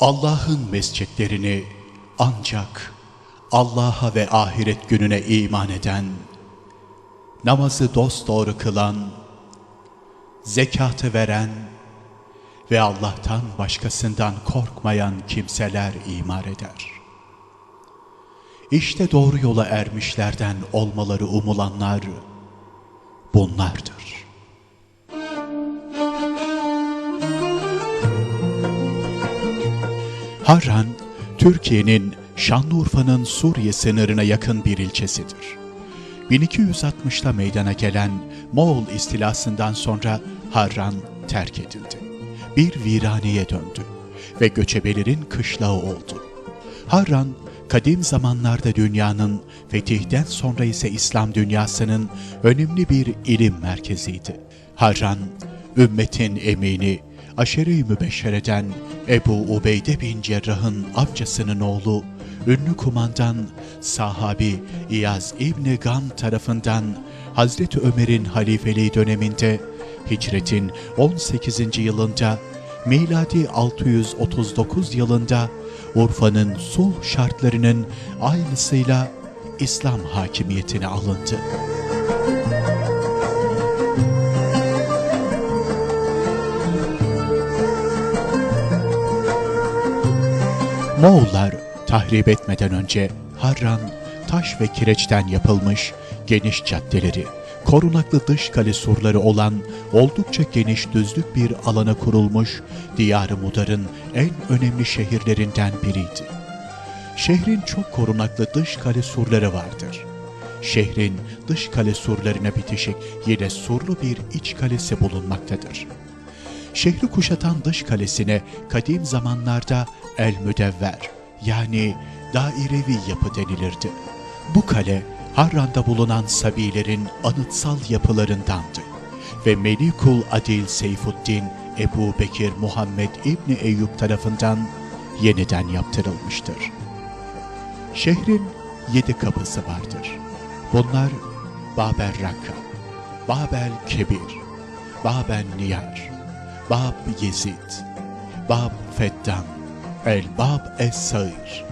Allah'ın mescitlerini ancak Allah'a ve ahiret gününe iman eden, namazı dosdoğru kılan, zekatı veren ve Allah'tan başkasından korkmayan kimseler imar eder. İşte doğru yola ermişlerden olmaları umulanlar bunlardır. Harran, Türkiye'nin Şanlıurfa'nın Suriye sınırına yakın bir ilçesidir. 1260'ta meydana gelen Moğol istilasından sonra Harran terk edildi. Bir viraneye döndü ve göçebelerin kışlağı oldu. Harran, kadim zamanlarda dünyanın, fetihten sonra ise İslam dünyasının önemli bir ilim merkeziydi. Harran, ümmetin emini, aşere-i mübeşşereden Ebu Ubeyde bin Cerrah'ın amcasının oğlu, ünlü kumandan sahabi İyaz İbni Gam tarafından Hazreti Ömer'in halifeliği döneminde hicretin 18. yılında miladi 639 yılında Urfa'nın sulh şartlarının aynısıyla İslam hakimiyetine alındı. Moğollar tahrip etmeden önce Harran, taş ve kireçten yapılmış geniş caddeleri, korunaklı dış kale surları olan oldukça geniş düzlük bir alana kurulmuş Diyar-ı Mudar'ın en önemli şehirlerinden biriydi. Şehrin çok korunaklı dış kale surları vardır. Şehrin dış kale surlarına bitişik yine surlu bir iç kalesi bulunmaktadır. Şehri kuşatan dış kalesine kadim zamanlarda El Müdevver yani dairevi yapı denilirdi. Bu kale Harran'da bulunan Sabilerin anıtsal yapılarındandı ve Melikul Adil Seyfuddin Ebu Bekir Muhammed İbni Eyyub tarafından yeniden yaptırılmıştır. Şehrin yedi kapısı vardır. Bunlar Babel Rakka, Babel Kebir, Babel Niyar, Bab Yezid, Bab Feddan, El Bab Es-Sair,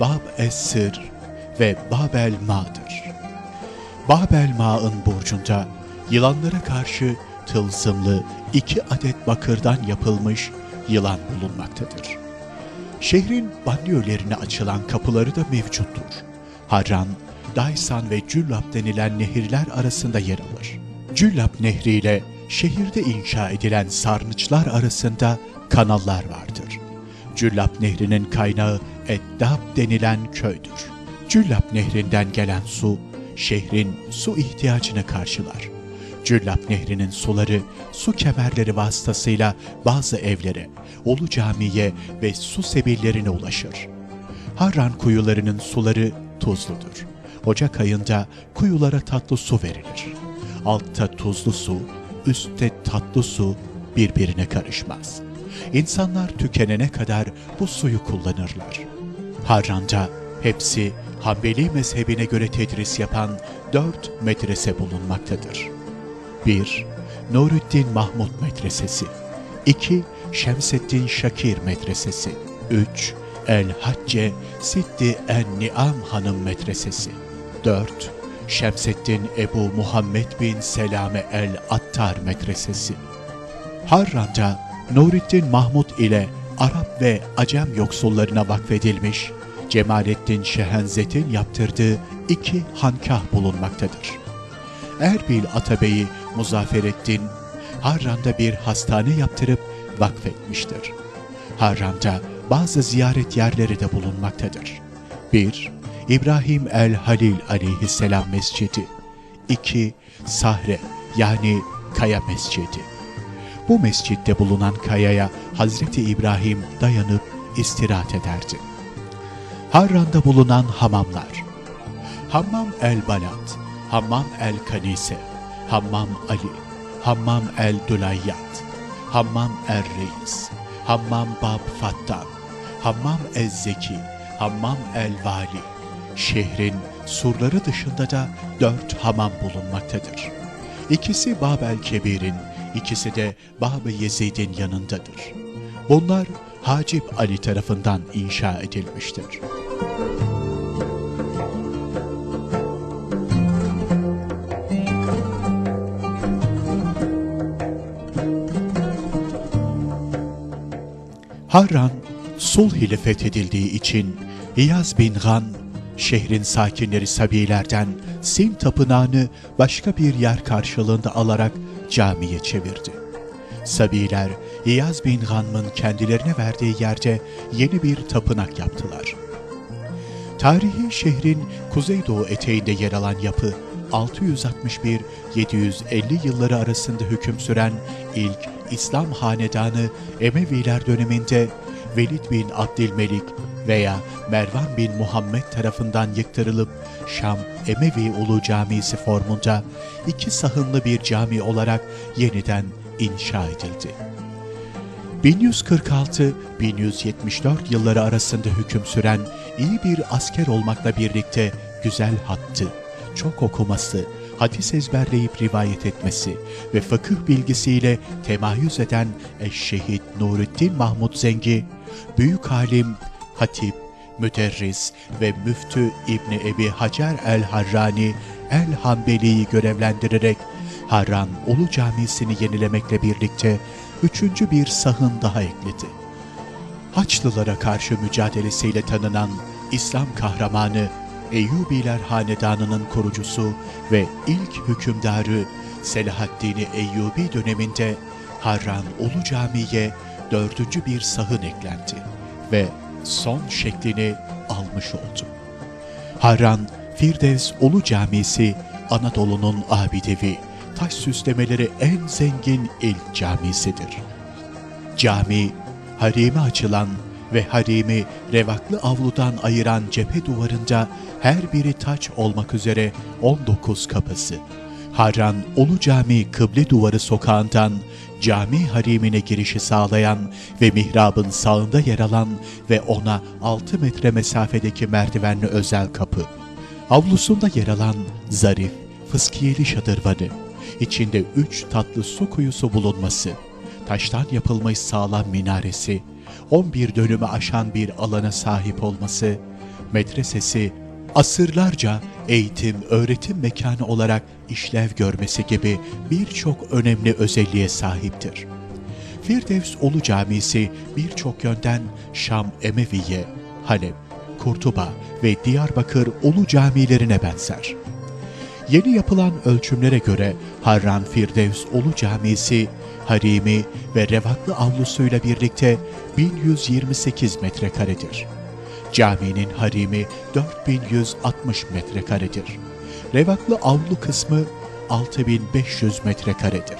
Bab Es-Sır ve Babel Ma'dır. Babel Ma'ın burcunda yılanlara karşı tılsımlı iki adet bakırdan yapılmış yılan bulunmaktadır. Şehrin banyolarına açılan kapıları da mevcuttur. Harran, Daysan ve Cüllab denilen nehirler arasında yer alır. Cüllab Nehri ile şehirde inşa edilen sarnıçlar arasında kanallar vardır. Cüllab Nehri'nin kaynağı Eddab denilen köydür. Cüllab Nehri'nden gelen su, şehrin su ihtiyacını karşılar. Cüllab Nehri'nin suları, su kemerleri vasıtasıyla bazı evlere, Ulu Cami'ye ve su sebillerine ulaşır. Harran kuyularının suları tuzludur. Ocak ayında kuyulara tatlı su verilir. Altta tuzlu su, üstte tatlı su birbirine karışmaz. İnsanlar tükenene kadar bu suyu kullanırlar. Harran'da hepsi Hanbeli mezhebine göre tedris yapan dört medrese bulunmaktadır. 1. Nuruddin Mahmud Medresesi 2. Şemseddin Şakir Medresesi 3. El Hacce Sitti En Niam Hanım Medresesi 4. Şemseddin Ebu Muhammed bin Selame El Attar Medresesi Harran'da Nurettin Mahmud ile Arap ve Acem yoksullarına vakfedilmiş Cemalettin Şehenzet'in yaptırdığı iki hankah bulunmaktadır. Erbil Atabey'i Muzafferettin Harran'da bir hastane yaptırıp vakfetmiştir. Harran'da bazı ziyaret yerleri de bulunmaktadır. 1. İbrahim el Halil aleyhisselam mescidi 2. Sahre yani Kaya Mescidi bu mescitte bulunan kayaya Hazreti İbrahim dayanıp istirahat ederdi. Harran'da bulunan hamamlar Hammam el Balat, Hammam el Kanise, Hammam Ali, Hammam el Dulayyat, Hammam el Reis, Hammam Bab Fattan, Hammam el Zeki, Hammam el Vali. Şehrin surları dışında da dört hamam bulunmaktadır. İkisi Babel Kebir'in, ikisi de Bab-ı Yezid'in yanındadır. Bunlar Hacip Ali tarafından inşa edilmiştir. Harran, sulh ile fethedildiği için İyaz bin Gan, şehrin sakinleri Sabilerden Sin tapınağını başka bir yer karşılığında alarak camiye çevirdi. Sabiler, İyaz bin Gan'ın kendilerine verdiği yerde yeni bir tapınak yaptılar. Tarihi şehrin kuzeydoğu eteğinde yer alan yapı, 661-750 yılları arasında hüküm süren ilk İslam hanedanı Emeviler döneminde Velid bin Abdülmelik veya Mervan bin Muhammed tarafından yıktırılıp Şam Emevi Ulu Camisi formunda iki sahınlı bir cami olarak yeniden inşa edildi. 1146-1174 yılları arasında hüküm süren iyi bir asker olmakla birlikte güzel hattı, çok okuması, hadis ezberleyip rivayet etmesi ve fıkıh bilgisiyle temayüz eden Eşşehit Nurettin Mahmud Zengi, büyük alim, hatip, müderris ve müftü İbni Ebi Hacer el-Harrani el-Hanbeli'yi görevlendirerek Harran Ulu Camisi'ni yenilemekle birlikte üçüncü bir sahın daha ekledi. Haçlılara karşı mücadelesiyle tanınan İslam kahramanı Eyyubiler Hanedanı'nın kurucusu ve ilk hükümdarı Selahaddin Eyyubi döneminde Harran Ulu Camii'ye dördüncü bir sahın eklendi ve son şeklini almış oldu. Harran Firdevs Ulu Camisi Anadolu'nun abidevi, taş süslemeleri en zengin ilk camisidir. Cami, harime açılan ve harimi revaklı avludan ayıran cephe duvarında her biri taç olmak üzere 19 kapısı. Harran Ulu Cami kıble duvarı sokağından cami harimine girişi sağlayan ve mihrabın sağında yer alan ve ona 6 metre mesafedeki merdivenli özel kapı. Avlusunda yer alan zarif, fıskiyeli şadırvanı, içinde üç tatlı su kuyusu bulunması, taştan yapılmış sağlam minaresi, 11 dönümü aşan bir alana sahip olması, medresesi, asırlarca eğitim, öğretim mekanı olarak işlev görmesi gibi birçok önemli özelliğe sahiptir. Firdevs Ulu Camisi birçok yönden Şam Emeviye, Halep, Kurtuba ve Diyarbakır Ulu camilerine benzer. Yeni yapılan ölçümlere göre Harran Firdevs Ulu Camisi, harimi ve revaklı avlusuyla birlikte 1128 metrekaredir. Caminin harimi 4160 metrekaredir. Revaklı avlu kısmı 6500 metrekaredir.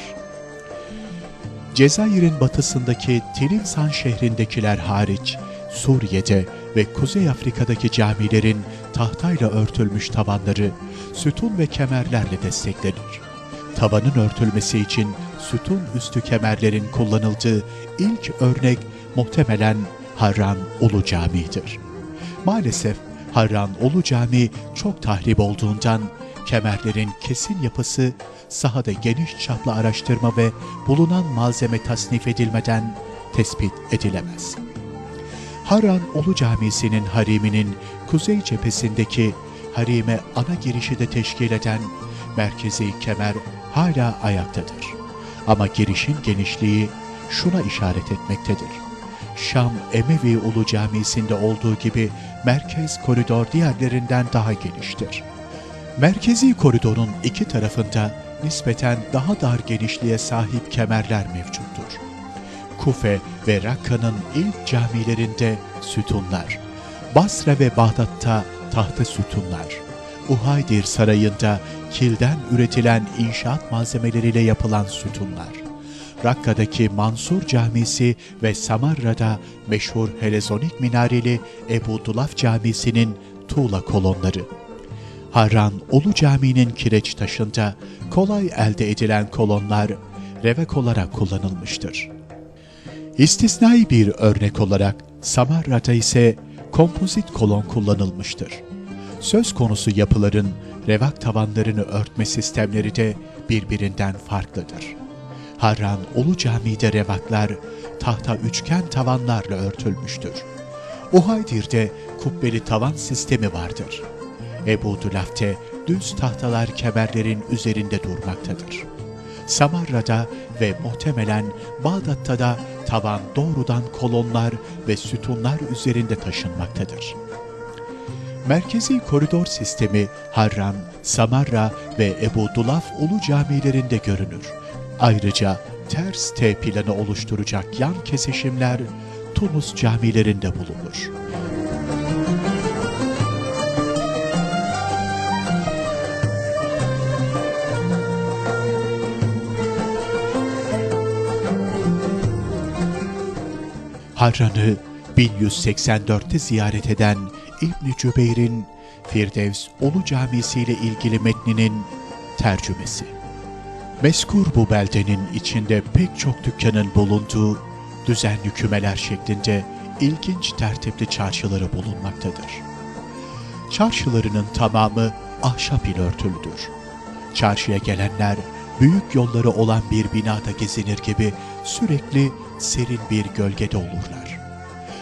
Cezayir'in batısındaki Tilinsan şehrindekiler hariç, Suriye'de ve Kuzey Afrika'daki camilerin tahtayla örtülmüş tavanları sütun ve kemerlerle desteklenir. Tavanın örtülmesi için sütun üstü kemerlerin kullanıldığı ilk örnek muhtemelen Harran Ulu Camii'dir. Maalesef Harran Ulu Camii çok tahrip olduğundan kemerlerin kesin yapısı sahada geniş çaplı araştırma ve bulunan malzeme tasnif edilmeden tespit edilemez. Harran Ulu Camisi'nin hariminin kuzey cephesindeki harime ana girişi de teşkil eden merkezi kemer hala ayaktadır. Ama girişin genişliği şuna işaret etmektedir. Şam Emevi Ulu Camisi'nde olduğu gibi merkez koridor diğerlerinden daha geniştir. Merkezi koridorun iki tarafında nispeten daha dar genişliğe sahip kemerler mevcuttur. Kufe ve Rakka'nın ilk camilerinde sütunlar, Basra ve Bağdat'ta tahta sütunlar, Uhaydir Sarayı'nda kilden üretilen inşaat malzemeleriyle yapılan sütunlar, Rakka'daki Mansur Camisi ve Samarra'da meşhur Helezonik minareli Ebu Dulaf Camisi'nin tuğla kolonları, Harran Ulu Camii'nin kireç taşında kolay elde edilen kolonlar revek olarak kullanılmıştır. İstisnai bir örnek olarak Samarra'da ise kompozit kolon kullanılmıştır. Söz konusu yapıların revak tavanlarını örtme sistemleri de birbirinden farklıdır. Harran Ulu Camii'de revaklar tahta üçgen tavanlarla örtülmüştür. Uhaydir'de kubbeli tavan sistemi vardır. Ebu Dülaf'te düz tahtalar kemerlerin üzerinde durmaktadır. Samarra'da ve muhtemelen Bağdat'ta da tavan doğrudan kolonlar ve sütunlar üzerinde taşınmaktadır. Merkezi koridor sistemi Harran, Samarra ve Ebu Dulaf Ulu camilerinde görünür. Ayrıca ters T planı oluşturacak yan kesişimler Tunus camilerinde bulunur. Harran'ı 1184'te ziyaret eden İbn Cübeyr'in Firdevs Ulu Camisi ile ilgili metninin tercümesi. Meskur bu beldenin içinde pek çok dükkanın bulunduğu düzenli kümeler şeklinde ilginç tertipli çarşıları bulunmaktadır. Çarşılarının tamamı ahşap ile örtülüdür. Çarşıya gelenler büyük yolları olan bir binada gezinir gibi sürekli serin bir gölgede olurlar.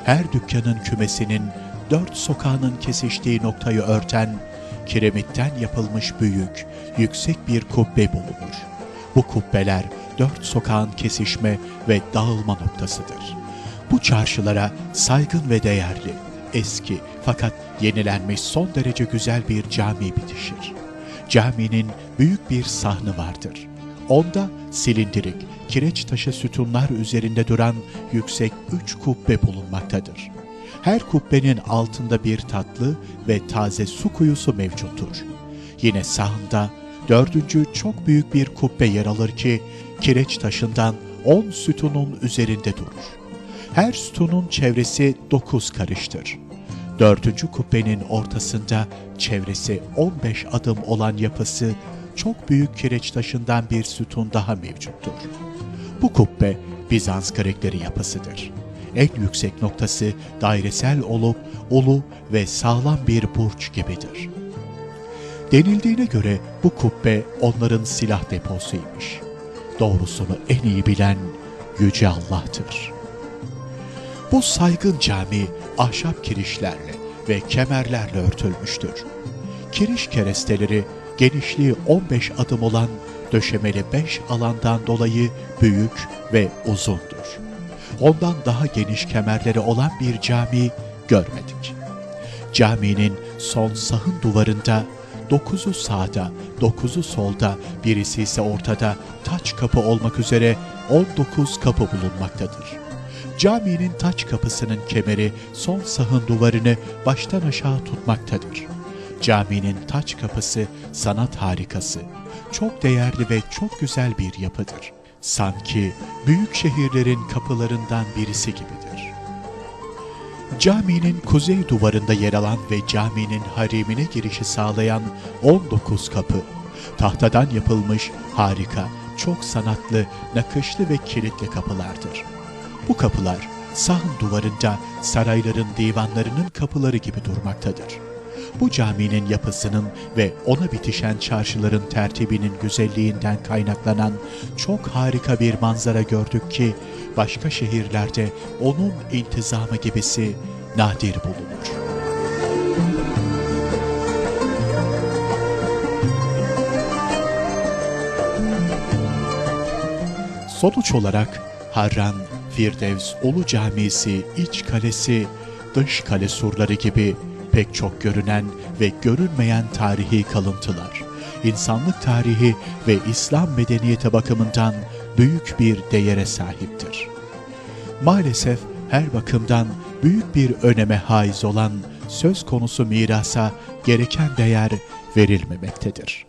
Her dükkanın kümesinin dört sokağının kesiştiği noktayı örten kiremitten yapılmış büyük, yüksek bir kubbe bulunur. Bu kubbeler dört sokağın kesişme ve dağılma noktasıdır. Bu çarşılara saygın ve değerli, eski fakat yenilenmiş son derece güzel bir cami bitişir. Caminin büyük bir sahnı vardır. Onda silindirik, kireç taşı sütunlar üzerinde duran yüksek üç kubbe bulunmaktadır. Her kubbenin altında bir tatlı ve taze su kuyusu mevcuttur. Yine sağında dördüncü çok büyük bir kubbe yer alır ki kireç taşından on sütunun üzerinde durur. Her sütunun çevresi dokuz karıştır. Dördüncü kubbenin ortasında çevresi 15 adım olan yapısı çok büyük kireç taşından bir sütun daha mevcuttur. Bu kubbe Bizans karakteri yapısıdır. En yüksek noktası dairesel olup ulu ve sağlam bir burç gibidir. Denildiğine göre bu kubbe onların silah deposuymuş. Doğrusunu en iyi bilen Yüce Allah'tır. Bu saygın cami ahşap kirişlerle ve kemerlerle örtülmüştür. Kiriş keresteleri genişliği 15 adım olan döşemeli 5 alandan dolayı büyük ve uzundur. Ondan daha geniş kemerleri olan bir cami görmedik. Caminin son sahın duvarında dokuzu sağda, dokuzu solda, birisi ise ortada taç kapı olmak üzere 19 kapı bulunmaktadır. Caminin taç kapısının kemeri son sahın duvarını baştan aşağı tutmaktadır. Caminin taç kapısı sanat harikası. Çok değerli ve çok güzel bir yapıdır. Sanki büyük şehirlerin kapılarından birisi gibidir. Caminin kuzey duvarında yer alan ve caminin harimine girişi sağlayan 19 kapı, tahtadan yapılmış harika, çok sanatlı, nakışlı ve kilitli kapılardır. Bu kapılar sahn duvarında sarayların divanlarının kapıları gibi durmaktadır. Bu caminin yapısının ve ona bitişen çarşıların tertibinin güzelliğinden kaynaklanan çok harika bir manzara gördük ki başka şehirlerde onun intizamı gibisi nadir bulunur. Sonuç olarak Harran, Firdevs Ulu Camisi, iç kalesi, dış kale surları gibi pek çok görünen ve görünmeyen tarihi kalıntılar, insanlık tarihi ve İslam medeniyeti bakımından büyük bir değere sahiptir. Maalesef her bakımdan büyük bir öneme haiz olan söz konusu mirasa gereken değer verilmemektedir.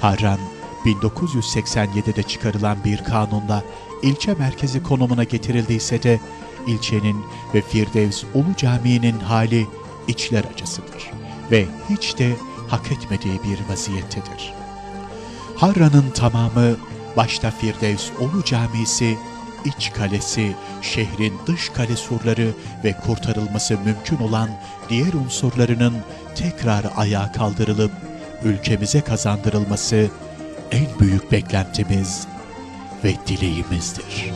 Harran, 1987'de çıkarılan bir kanunla ilçe merkezi konumuna getirildiyse de ilçenin ve Firdevs Ulu Camii'nin hali içler acısıdır ve hiç de hak etmediği bir vaziyettedir. Harran'ın tamamı başta Firdevs Ulu Camisi, iç kalesi, şehrin dış kale surları ve kurtarılması mümkün olan diğer unsurlarının tekrar ayağa kaldırılıp ülkemize kazandırılması en büyük beklentimiz ve dileğimizdir.